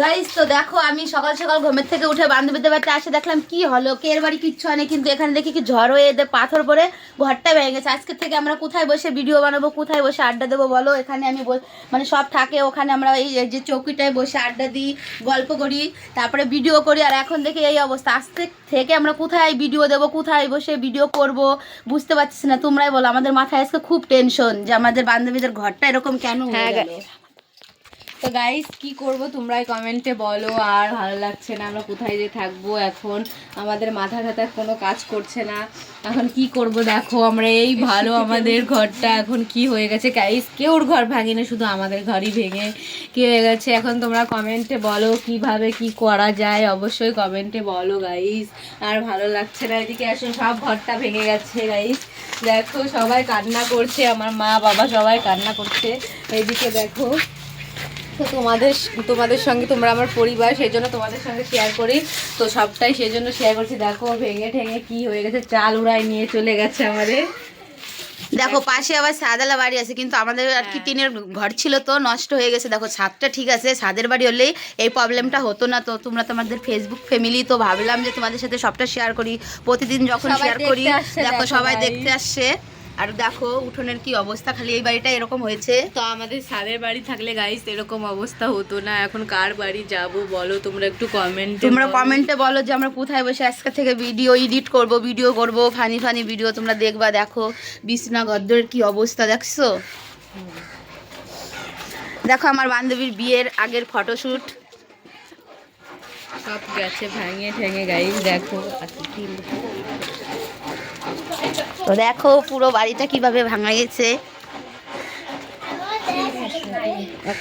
Guys তো দেখো আমি সকাল সকাল ঘুমের থেকে উঠে বান্ধবীদের বাড়িতে আসে দেখলাম কি হলো কের বাড়ি কিচ্ছু হয়নি কিন্তু এখানে দেখি কি ঝড় হয়ে এদের পাথর পরে ঘরটা ভেঙে গেছে। আজকে থেকে আমরা কোথায় বসে ভিডিও বানাবো কোথায় বসে আড্ডা দেবো বলো? এখানে আমি মানে সব থাকে ওখানে আমরা এই যে চৌকিটায় বসে আড্ডা দিই গল্প করি তারপরে ভিডিও করি আর এখন দেখি এই অবস্থা। আজকে থেকে আমরা কোথায় ভিডিও দেবো কোথায় বসে ভিডিও করব বুঝতে পারছিস না তোমরাই বলো। আমাদের মাথায় আজকে খুব টেনশন যে আমাদের বান্ধবীদের ঘরটা এরকম কেন হয়ে হ্যাঁ, গেল। তো গাইস কি করব তোমরাই কমেন্টে বলো, আর ভালো লাগছে না আমরা কোথায় যে থাকব এখন? আমাদের মাথা টাথা কোনো কাজ করছে না। এখন কি করব দেখো, আমরা এই ভালো আমাদের ঘরটা এখন কি হয়ে গেছে? গাইস কেউর ঘর ভাঙেনি, শুধু আমাদের ঘরই ভেঙে কি হয়ে গেছে? এখন তোমরা কমেন্টে বলো কীভাবে কি করা যায়, অবশ্যই কমেন্টে বলো গাইস আর ভালো লাগছে না, এদিকে আসো, সব ঘরটা ভেঙে গেছে গাইস দেখো, সবাই কান্না করছে, আমার মা বাবা সবাই কান্না করছে। এইদিকে দেখো তো তোমাদের তোমাদের সঙ্গে তোমরা আমার পরিবার সেই জন্য তোমাদের সঙ্গে শেয়ার করি। তো সবটাই সেই জন্য শেয়ার করছি। দেখো ভেঙে ঠেঙে কি হয়ে গেছে চাল উড়াই নিয়ে চলে গেছে আমাদের দেখো পাশে আবার সাদালা বাড়ি আছে কিন্তু আমাদের আর কি টিনের ঘর ছিল তো নষ্ট হয়ে গেছে। দেখো ছাদটা ঠিক আছে ছাদের বাড়ি হলেই এই প্রবলেমটা হতো না তো। তোমরা তোমাদের ফেসবুক ফ্যামিলি তো ভাবলাম যে তোমাদের সাথে সবটা শেয়ার করি। প্রতিদিন যখন শেয়ার করি দেখো সবাই দেখতে আসছে। আর দেখো উঠোনের কি অবস্থা খালি এই বাড়িটা এরকম হয়েছে। তো আমাদের সাদের বাড়ি থাকলে গাইস এরকম অবস্থা হতো না। এখন কার বাড়ি যাব বলো তোমরা একটু কমেন্ট তোমরা কমেন্টে বলো যে আমরা কোথায় বসে আজকে থেকে ভিডিও এডিট করব ভিডিও করব ফানি ফানি ভিডিও তোমরা দেখবা। দেখো বিছনা গদ্দরের কি অবস্থা দেখছ? দেখো আমার বান্ধবীর বিয়ের আগের ফটোশ্যুট সব গেছে ভেঙে ঠেঙে গাইস দেখো। আচ্ছা তো দেখো পুরো বাড়িটা কীভাবে ভাঙা গেছে।